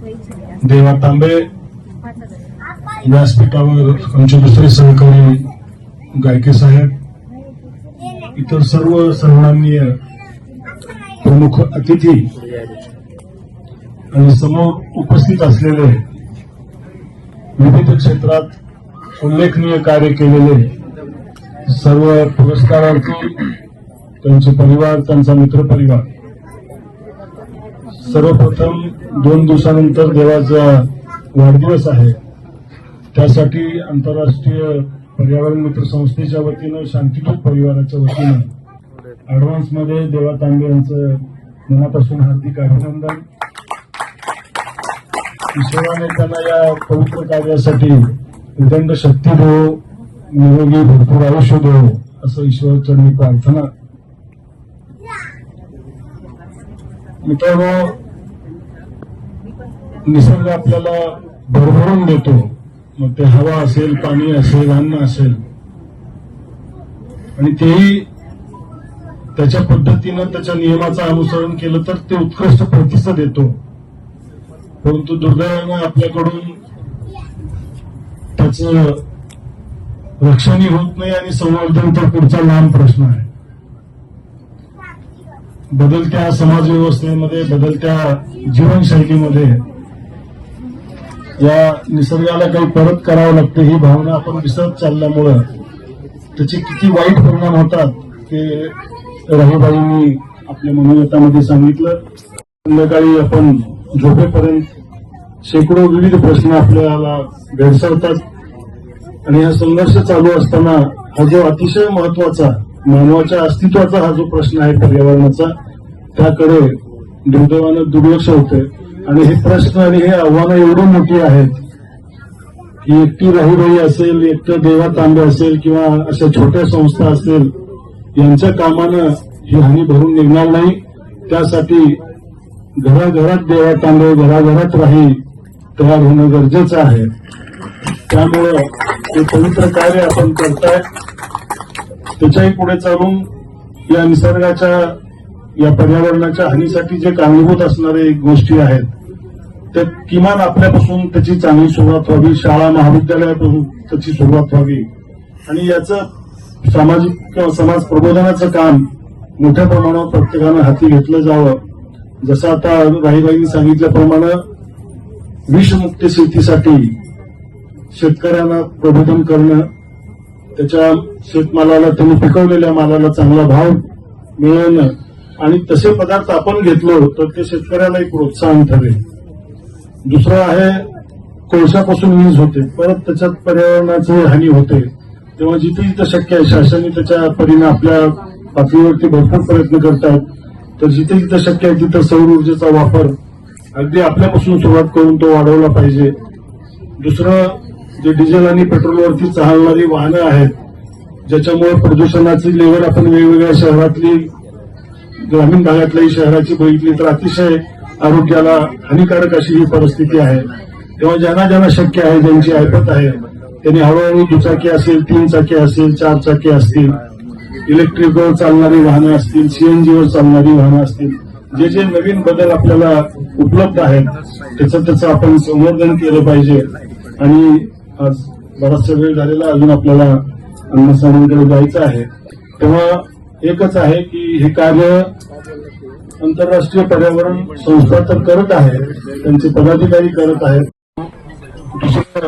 देवा तांबे व्यासपीठावर आमचे दुसरे सहकारी गायके साहेब इतर सर्व सन्माननीय प्रमुख अतिथी आणि समोर उपस्थित असलेले विविध क्षेत्रात उल्लेखनीय कार्य केलेले सर्व पुरस्कारार्थी त्यांचे परिवार त्यांचा मित्रपरिवार सर्वप्रथम दोन दिवसानंतर देवाचा वाढदिवस आहे. त्यासाठी आंतरराष्ट्रीय पर्यावरण मित्र संस्थेच्या वतीनं शांतीदूत परिवाराच्या वतीनं ऍडव्हान्समध्ये देवा तांबे यांचं मनापासून हार्दिक अभिनंदन. ईश्वराने त्यांना या पवित्र कार्यासाठी उदंड शक्ती देव निरोगी भरपूर आयुष्य देव असं ईश्वर चरणी प्रार्थना. मित्रांनो निसर्ग आपल्याला भरभरून देतो. मग ते हवा असेल पाणी असेल अन्न असेल. आणि तेही त्याच्या पद्धतीनं त्याच्या नियमाचं अनुसरण केलं तर ते उत्कृष्ट प्रतिसाद येतो परंतु दुर्दैवानं आपल्याकडून त्याच रक्षणही होत नाही आणि संवर्धन तर पुढचा लांब प्रश्न आहे. बदलत्या समाज व्यवस्थेमध्ये बदलत्या जीवनशैलीमध्ये या निसर्गाला काही परत करावं लागतं ही भावना आपण विसरत चालल्यामुळं त्याचे किती वाईट परिणाम होतात ते राहीबाईंनी आपल्या मनोगतामध्ये सांगितलं. संध्याकाळी आपण झोपेपर्यंत शेकडो विविध प्रश्न आपल्याला भेडसावतात. आणि हा संघर्ष चालू असताना हा जो अतिशय महत्त्वाचा मानवाच्या अस्तित्वाचा हा जो प्रश्न आहे पर्यावरणाचा त्याकडे दुर्दैवानं दुर्लक्ष होते आणि हे प्रश्न आणि हे आव्हानं एवढी मोठी आहेत की एकटी राहुबाई असेल एकटं देवा तांबे असेल किंवा अशा छोट्या संस्था असेल यांच्या कामानं ही हानी भरून निघणार नाही. त्यासाठी घराघरात देवा तांबे घराघरात राही तयार होणं गरजेचं आहे. त्यामुळे हे पवित्र कार्य आपण करताय. त्याच्याही पुढे चालून या निसर्गाच्या या पर्यावरणाच्या हानीसाठी जे कारणीभूत असणारे गोष्टी आहेत त्या किमान आपल्यापासून त्याची चांगली सुरुवात व्हावी शाळा महाविद्यालयापासून त्याची सुरुवात व्हावी. आणि याचं सामाजिक किंवा समाज प्रबोधनाचं काम मोठ्या प्रमाणावर प्रत्येकानं हाती घेतलं जावं. जसं आता राहीबाईंनी सांगितल्याप्रमाणे विषमुक्त शेतीसाठी शेतकऱ्यांना प्रबोधन करणं त्याच्या शेतमालाला त्यांनी पिकवलेल्या मालाला चांगला भाव मिळवणं आणि तसे पदार्थ आपण घेतलो तर ते शेतकऱ्यालाही प्रोत्साहन ठरेल. दुसरं आहे कोळशापासून वीज होते. परत त्याच्यात पर्यावरणाची हानी होते. तेव्हा जिथे जिथं शक्य आहे शासनाने त्याच्या परीने आपल्या पातळीवरती भरपूर प्रयत्न करतात तर जिथे जिथं शक्य आहे तिथं सौर ऊर्जेचा वापर अगदी आपल्यापासून सुरुवात करून तो वाढवला पाहिजे. दुसरं जे डिझेल आणि पेट्रोलवरती चालणारी वाहनं आहेत ज्याच्यामुळे प्रदूषणाची लेवल आपण वेगवेगळ्या शहरातली ग्रामीण भागातल्याही शहराची बघितली तर अतिशय आरोग्याला हानिकारक अशी ही परिस्थिती आहे. तेव्हा ज्यांना ज्यांना शक्य आहे ज्यांची ऐपत आहे त्यांनी हळूहळू दुचाकी असेल तीन चाकी असेल चार चाकी असतील इलेक्ट्रिकवर चालणारी वाहनं असतील सीएनजीवर चालणारी वाहनं असतील जे जे नवीन बदल आपल्याला उपलब्ध आहेत त्याचं त्याचं आपण संवर्धन केलं पाहिजे. आणि आज बराचसा वेळ झालेला अजून आपल्याला अन्नसाहेबांकडे जायचं आहे. तेव्हा एकच आहे की हे कार्य आंतरराष्ट्रीय पर्यावरण संस्था तर करत आहे त्यांचे पदाधिकारी करत आहेत. आमच्या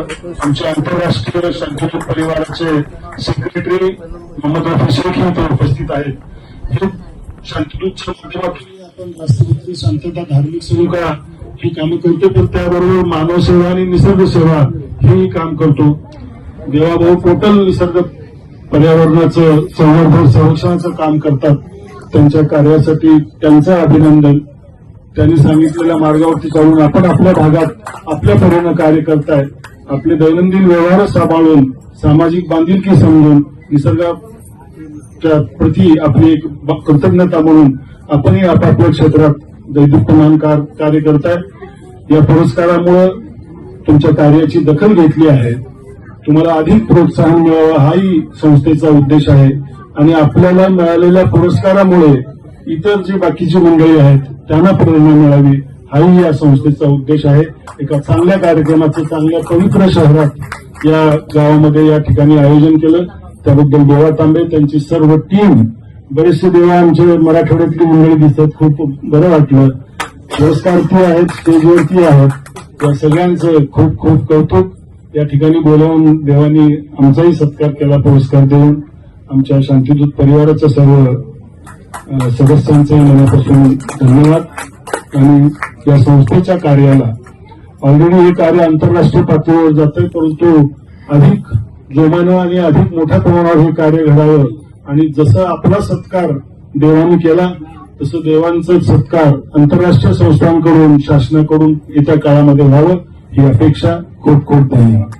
आमचे आंतरराष्ट्रीय शांतीदूत परिवाराचे सेक्रेटरी मोहम्मद रफी शेख इथे उपस्थित आहेत. हे शांतदूतच्या माध्यमातून आपण राष्ट्रपती शांतता धार्मिक सेविका ही कामं करतो पण त्याबरोबर मानव सेवा आणि निसर्ग सेवा हेही काम करतो. देवाभाऊ टोटल निसर्ग पर्यावरणाचं संवर्धन संरक्षणाचं काम करतात. त्यांच्या कार्यासाठी त्यांचं अभिनंदन. त्यांनी सांगितलेल्या मार्गावरती चालून आपण आपल्या भागात आपल्या परीनं कार्य करताय. आपले दैनंदिन व्यवहार सांभाळून सामाजिक बांधिलकी समजून निसर्गाच्या प्रती आपली एक कृतज्ञता म्हणून आपणही आपापल्या क्षेत्रात दैदिप्यमान कार- कार्य करताय या पुरस्कारामुळं तुमच्या कार्याची दखल घेतली आहे. तुम्हाला अधिक प्रोत्साहन मिळावं हाही संस्थेचा उद्देश आहे. आणि आपल्याला मिळालेल्या पुरस्कारामुळे इतर जे बाकीची मंडळी आहेत त्यांना प्रेरणा मिळावी हाही या संस्थेचा उद्देश आहे. एका चांगल्या कार्यक्रमाचं चांगल्या पवित्र शहरात या गावामध्ये या ठिकाणी आयोजन केलं. त्याबद्दल देवा तांबे त्यांची सर्व टीम बरेचसे देवा आमचे मराठवाड्यातली मंडळी दिसतात. खूप बरं वाटलं. पुरस्कारर्थी आहेत स्टेजवरती आहेत. या सगळ्यांचं खूप खूप कौतुक. या ठिकाणी बोलावून देवानी आमचाही सत्कार केला पुरस्कार देऊन. आमच्या शांतीदूत परिवाराचं सर्व सदस्यांचं सदस्यांचंही मनापासून धन्यवाद. आणि या संस्थेच्या कार्याला ऑलरेडी हे कार्य आंतरराष्ट्रीय पातळीवर जात आहे परंतु अधिक जोमानं आणि अधिक मोठ्या प्रमाणावर हे कार्य घडावं आणि जसं आपला सत्कार देवाने केला तसं देवांचा सत्कार आंतरराष्ट्रीय संस्थांकडून शासनाकडून येत्या काळामध्ये व्हावं ही अपेक्षा खूप खूप धन्यवाद.